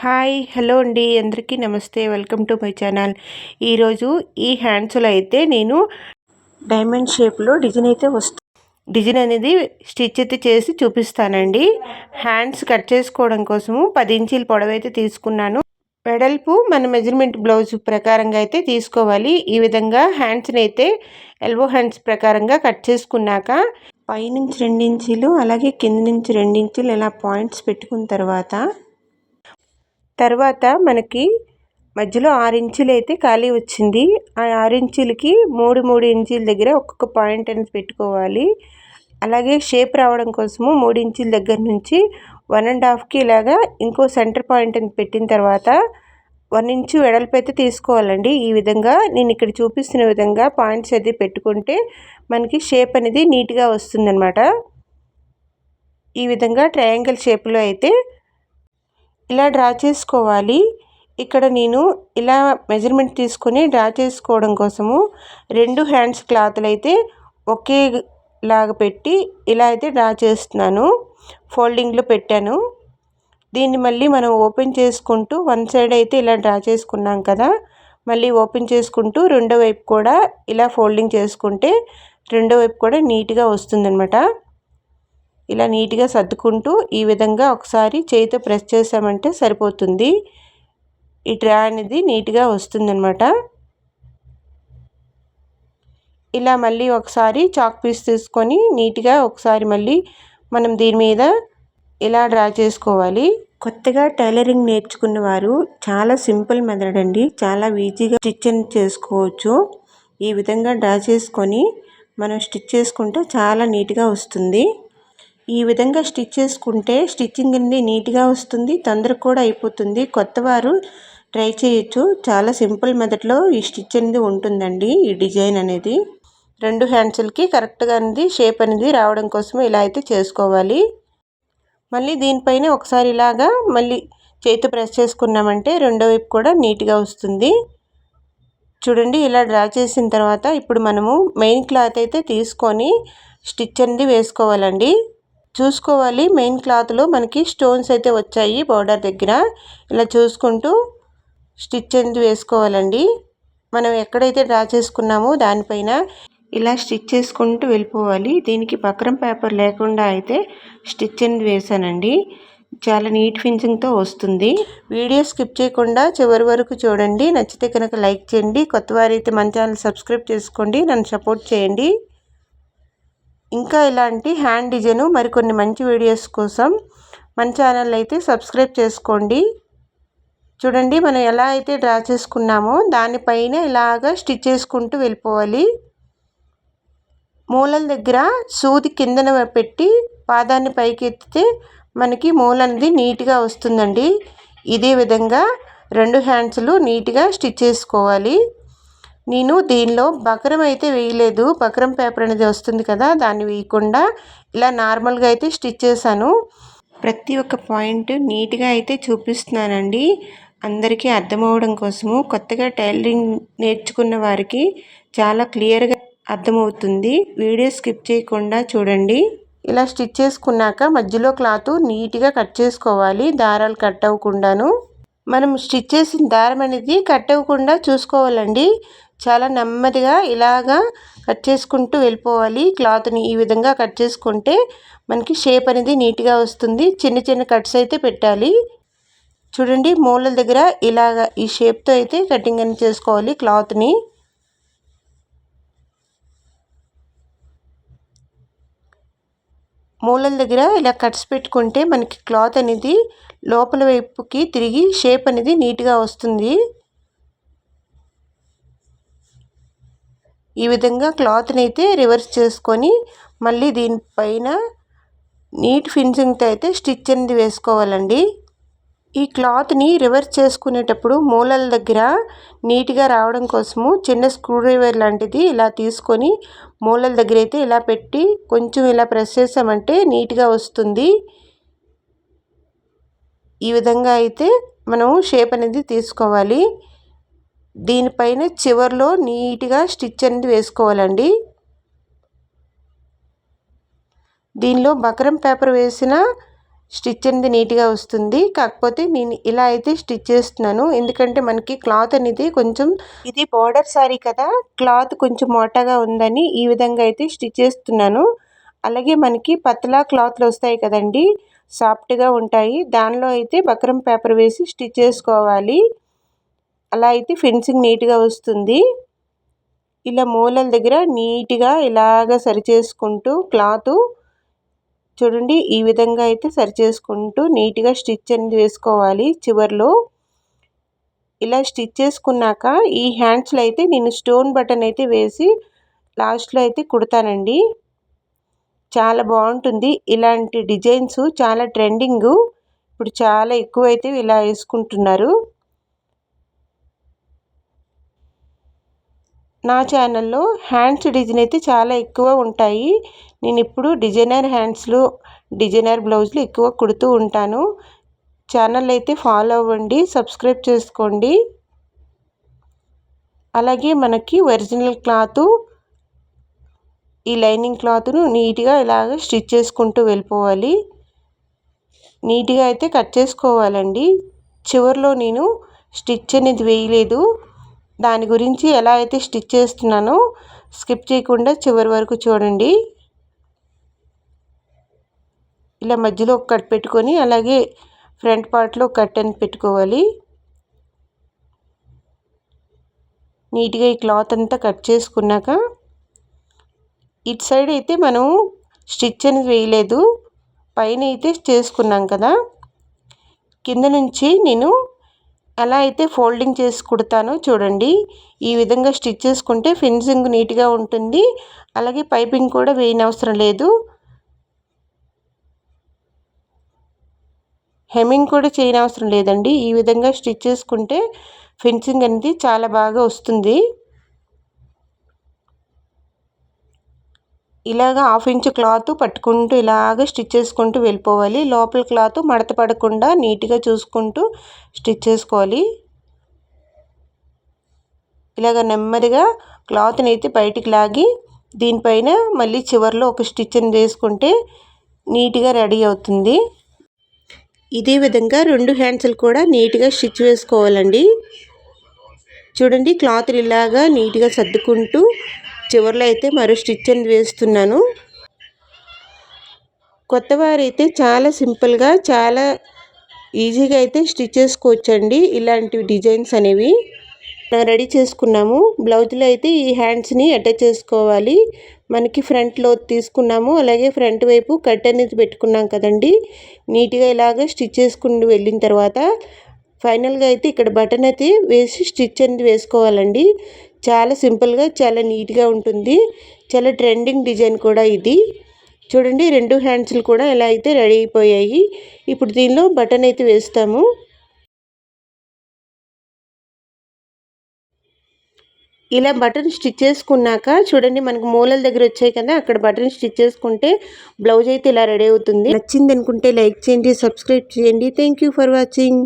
Hi hello అండి. అందరికీ నమస్తే. Welcome to my channel. ఈరోజు ఈ హ్యాండ్స్లో అయితే నేను డైమండ్ షేప్లో డిజైన్ అయితే వస్తుంది డిజైన్ అనేది స్టిచ్ అయితే చేసి చూపిస్తానండి. హ్యాండ్స్ కట్ చేసుకోవడం కోసము పది ఇంచీల పొడవు అయితే తీసుకున్నాను. వెడల్పు మన మెజర్మెంట్ బ్లౌజ్ ప్రకారంగా అయితే తీసుకోవాలి. ఈ విధంగా హ్యాండ్స్ని అయితే ఎల్బో హ్యాండ్స్ ప్రకారంగా కట్ చేసుకున్నాక పైనుంచి రెండించీలు అలాగే కింద నుంచి రెండించీలు ఇలా పాయింట్స్ పెట్టుకున్న తర్వాత తర్వాత మనకి మధ్యలో ఆరు ఇంచులు అయితే ఖాళీ వచ్చింది. ఆ ఆరు ఇంచులకి మూడు మూడు ఇంచుల దగ్గర ఒక్కొక్క పాయింట్ అనేది పెట్టుకోవాలి. అలాగే షేప్ రావడం కోసము మూడు ఇంచుల దగ్గర నుంచి వన్ అండ్ హాఫ్కి ఇలాగా ఇంకో సెంటర్ పాయింట్ అని పెట్టిన తర్వాత వన్ ఇంచు వెడల్పు అయితే తీసుకోవాలండి. ఈ విధంగా నేను ఇక్కడ చూపిస్తున్న విధంగా పాయింట్స్ అయితే పెట్టుకుంటే మనకి షేప్ అనేది నీట్గా వస్తుందన్నమాట. ఈ విధంగా ట్రయాంగిల్ షేప్లో అయితే ఇలా డ్రా చేసుకోవాలి. ఇక్కడ నేను ఇలా మెజర్మెంట్ తీసుకొని డ్రా చేసుకోవడం కోసము రెండు హ్యాండ్స్ క్లాత్లు అయితే ఒకే లాగా పెట్టి ఇలా అయితే డ్రా చేస్తున్నాను. ఫోల్డింగ్లో పెట్టాను. దీన్ని మళ్ళీ మనం ఓపెన్ చేసుకుంటూ వన్ సైడ్ అయితే ఇలా డ్రా చేసుకున్నాం కదా. మళ్ళీ ఓపెన్ చేసుకుంటూ రెండో వైపు కూడా ఇలా ఫోల్డింగ్ చేసుకుంటే రెండో వైపు కూడా నీట్గా వస్తుందన్నమాట. ఇలా నీట్గా సర్దుకుంటూ ఈ విధంగా ఒకసారి చేయితో ప్రెస్ చేసామంటే సరిపోతుంది. ఈ ట్రా అనేది నీట్గా వస్తుందన్నమాట. ఇలా మళ్ళీ ఒకసారి చాక్ పీస్ తీసుకొని నీట్గా ఒకసారి మళ్ళీ మనం దీని మీద ఇలా డ్రా చేసుకోవాలి. కొత్తగా టైలరింగ్ నేర్చుకున్న వారు చాలా సింపుల్ మెథడ్ అండి. చాలా ఈజీగా స్టిచ్ చేసుకోవచ్చు. ఈ విధంగా డ్రా చేసుకొని మనం స్టిచ్ చేసుకుంటే చాలా నీట్గా వస్తుంది. ఈ విధంగా స్టిచ్ చేసుకుంటే స్టిచ్చింగ్ అనేది నీట్గా వస్తుంది తొందర కూడా అయిపోతుంది. కొత్తవారు ట్రై చేయొచ్చు. చాలా సింపుల్ మెథడ్లో ఈ స్టిచ్ అనేది ఉంటుందండి ఈ డిజైన్ అనేది. రెండు హ్యాండ్స్లకి కరెక్ట్గా అనేది షేప్ అనేది రావడం కోసం ఇలా అయితే చేసుకోవాలి. మళ్ళీ దీనిపైన ఒకసారి ఇలాగా మళ్ళీ చేతి ప్రెస్ చేసుకున్నామంటే రెండో వైపు కూడా నీట్గా వస్తుంది. చూడండి ఇలా డ్రా చేసిన తర్వాత ఇప్పుడు మనము మెయిన్ క్లాత్ అయితే తీసుకొని స్టిచ్ అనేది వేసుకోవాలండి. చూసుకోవాలి. మెయిన్ క్లాత్లో మనకి స్టోన్స్ అయితే వచ్చాయి బార్డర్ దగ్గర. ఇలా చూసుకుంటూ స్టిచ్ అనేది వేసుకోవాలండి. మనం ఎక్కడైతే డ్రా చేసుకున్నామో దానిపైన ఇలా స్టిచ్ చేసుకుంటూ వెళ్ళిపోవాలి. దీనికి పక్రం పేపర్ లేకుండా అయితే స్టిచ్ అనేది వేసానండి చాలా నీట్ ఫినిషింగ్తో వస్తుంది. వీడియో స్కిప్ చేయకుండా చివరి వరకు చూడండి. నచ్చితే కనుక లైక్ చేయండి. కొత్త వారైతే మన ఛానల్ సబ్స్క్రైబ్ చేసుకోండి. నన్ను సపోర్ట్ చేయండి. ఇంకా ఇలాంటి హ్యాండ్ డిజైను మరికొన్ని మంచి వీడియోస్ కోసం మన ఛానల్ అయితే సబ్స్క్రైబ్ చేసుకోండి. చూడండి మనం ఎలా అయితే డ్రా చేసుకున్నామో దానిపైన ఇలాగ స్టిచ్ చేసుకుంటూ వెళ్ళిపోవాలి. మూలల దగ్గర సూది కిందన పెట్టి పాదాన్ని పైకి ఎత్తితే మనకి మూల అనేది నీట్గా వస్తుందండి. ఇదే విధంగా రెండు హ్యాండ్స్లు నీట్గా స్టిచ్ చేసుకోవాలి. నేను దీనిలో బకరం అయితే వేయలేదు. బకరం పేపర్ అనేది వస్తుంది కదా దాన్ని వేయకుండా ఇలా నార్మల్గా అయితే స్టిచ్ చేశాను. ప్రతి ఒక్క పాయింట్ నీట్గా అయితే చూపిస్తున్నానండి. అందరికీ అర్థమవడం కోసము కొత్తగా టైలరింగ్ నేర్చుకున్న వారికి చాలా క్లియర్గా అర్థమవుతుంది. వీడియో స్కిప్ చేయకుండా చూడండి. ఇలా స్టిచ్ చేసుకున్నాక మధ్యలో క్లాత్ నీట్గా కట్ చేసుకోవాలి. దారాలు కట్ అవ్వకుండాను. మనం స్టిచ్ చేసిన దారం అనేది కట్ అవ్వకుండా చూసుకోవాలండి. చాలా నెమ్మదిగా ఇలాగా కట్ చేసుకుంటూ వెళ్ళిపోవాలి. క్లాత్ని ఈ విధంగా కట్ చేసుకుంటే మనకి షేప్ అనేది నీట్గా వస్తుంది. చిన్న చిన్న కట్స్ అయితే పెట్టాలి. చూడండి మూలల దగ్గర ఇలాగ ఈ షేప్తో అయితే కటింగ్ అని చేసుకోవాలి క్లాత్ని. మూలల దగ్గర ఇలా కట్స్ పెట్టుకుంటే మనకి క్లాత్ అనేది లోపల వైపుకి తిరిగి షేప్ అనేది నీట్గా వస్తుంది. ఈ విధంగా క్లాత్ని అయితే రివర్స్ చేసుకొని మళ్ళీ దీనిపైన నీట్ ఫినిషింగ్తో అయితే స్టిచ్ అనేది వేసుకోవాలండి. ఈ క్లాత్ని రివర్స్ చేసుకునేటప్పుడు మూలల దగ్గర నీట్గా రావడం కోసము చిన్న స్క్రూ డ్రైవర్ లాంటిది ఇలా తీసుకొని మూలల దగ్గర అయితే ఇలా పెట్టి కొంచెం ఇలా ప్రెస్ చేసామంటే నీట్గా వస్తుంది. ఈ విధంగా అయితే మనం షేప్ అనేది తీసుకోవాలి. దీనిపైన చివర్లో నీట్గా స్టిచ్ అనేది వేసుకోవాలండి. దీనిలో బకరం పేపర్ వేసిన స్టిచ్ అనేది నీట్గా వస్తుంది. కాకపోతే నేను ఇలా అయితే స్టిచ్ చేస్తున్నాను. ఎందుకంటే మనకి క్లాత్ అనేది కొంచెం ఇది బోర్డర్ సారీ కదా క్లాత్ కొంచెం మోటాగా ఉందని ఈ విధంగా అయితే స్టిచ్ చేస్తున్నాను. అలాగే మనకి పతలా క్లాత్లు వస్తాయి కదండి సాఫ్ట్గా ఉంటాయి. దానిలో అయితే బక్రం పేపర్ వేసి స్టిచ్ చేసుకోవాలి. అలా అయితే ఫెన్సింగ్ నీట్గా వస్తుంది. ఇలా మూలల దగ్గర నీట్గా ఇలాగ సరి చేసుకుంటూ క్లాత్ చూడండి ఈ విధంగా అయితే సరి చేసుకుంటూ నీట్గా స్టిచ్ అనేది వేసుకోవాలి చివరిలో. ఇలా స్టిచ్ చేసుకున్నాక ఈ హ్యాండ్స్లో అయితే నేను స్టోన్ బటన్ అయితే వేసి లాస్ట్లో అయితే కుడతానండి. చాలా బాగుంటుంది. ఇలాంటి డిజైన్స్ చాలా ట్రెండింగ్. ఇప్పుడు చాలా ఎక్కువైతే ఇలా వేసుకుంటున్నారు. నా ఛానల్లో హ్యాండ్స్ డిజైన్ అయితే చాలా ఎక్కువ ఉంటాయి. నేను ఇప్పుడు డిజైనర్ హ్యాండ్స్లు డిజైనర్ బ్లౌజ్లు ఎక్కువ కుడుతూ ఉంటాను. ఛానల్ అయితే ఫాలో అవ్వండి సబ్స్క్రైబ్ చేసుకోండి. అలాగే మనకి ఒరిజినల్ క్లాత్ ఈ లైనింగ్ క్లాత్ను నీట్గా ఇలాగ స్టిచ్ చేసుకుంటూ వెళ్ళిపోవాలి. నీట్గా అయితే కట్ చేసుకోవాలండి. చివరిలో నేను స్టిచ్ అనేది వేయలేదు. దాని గురించి ఎలా అయితే స్టిచ్ చేస్తున్నానో స్కిప్ చేయకుండా చివరి వరకు చూడండి. ఇలా మధ్యలో ఒక కట్ పెట్టుకొని అలాగే ఫ్రంట్ పార్ట్లో కట్ అని పెట్టుకోవాలి. నీట్గా ఈ క్లాత్ అంతా కట్ చేసుకున్నాక ఇటు సైడ్ అయితే మనం స్టిచ్ అనేది వేయలేదు. పైన అయితే చేసుకున్నాం కదా. కింద నుంచి నేను ఎలా అయితే ఫోల్డింగ్ చేసి కుడతానో చూడండి. ఈ విధంగా స్టిచ్ చేసుకుంటే ఫినిషింగ్ నీట్గా ఉంటుంది. అలాగే పైపింగ్ కూడా వేయనవసరం లేదు. హెమ్మింగ్ కూడా చేయనవసరం లేదండి. ఈ విధంగా స్టిచ్ చేసుకుంటే ఫినిషింగ్ అనేది చాలా బాగా వస్తుంది. ఇలాగ హాఫ్ ఇంచ్ క్లాత్ పట్టుకుంటూ ఇలాగ స్టిచ్ చేసుకుంటూ వెళ్ళిపోవాలి. లోపల క్లాత్ మడత పడకుండా నీట్గా చూసుకుంటూ స్టిచ్ చేసుకోవాలి. ఇలాగ నెమ్మదిగా క్లాత్ని అయితే బయటికి లాగి దీనిపైన మళ్ళీ చివరిలో ఒక స్టిచ్ని వేసుకుంటే నీట్గా రెడీ అవుతుంది. ఇదే విధంగా రెండు హ్యాండ్స్లు కూడా నీట్గా స్టిచ్ వేసుకోవాలండి. చూడండి క్లాత్ ఇలాగా నీట్గా సర్దుకుంటూ చివరిలో అయితే మరో స్టిచ్ అని వేస్తున్నాను. కొత్త వారైతే చాలా సింపుల్గా చాలా ఈజీగా అయితే స్టిచ్ చేసుకోవచ్చండి ఇలాంటి డిజైన్స్ అనేవి. రెడీ చేసుకున్నాము. బ్లౌజ్లో అయితే ఈ హ్యాండ్స్ని అటాచ్ చేసుకోవాలి. మనకి ఫ్రంట్లో తీసుకున్నాము. అలాగే ఫ్రంట్ వైపు కట్ అనేది పెట్టుకున్నాం కదండి. నీట్గా ఇలాగ స్టిచ్ చేసుకుని వెళ్ళిన తర్వాత ఫైనల్గా అయితే ఇక్కడ బటన్ అయితే వేసి స్టిచ్ అనేది వేసుకోవాలండి. చాలా సింపుల్గా చాలా నీట్గా ఉంటుంది. చాలా ట్రెండింగ్ డిజైన్ కూడా ఇది. చూడండి రెండు హ్యాండ్స్లు కూడా ఎలా అయితే రెడీ అయిపోయాయి. ఇప్పుడు దీనిలో బటన్ అయితే వేస్తాము. ఇలా బటన్ స్టిచ్ చేసుకున్నాక చూడండి మనకు మూలల దగ్గర వచ్చాయి కదా అక్కడ బటన్ స్టిచ్ చేసుకుంటే బ్లౌజ్ అయితే ఇలా రెడీ అవుతుంది. నచ్చింది అనుకుంటే లైక్ చేయండి సబ్స్క్రైబ్ చేయండి. Thank for watching.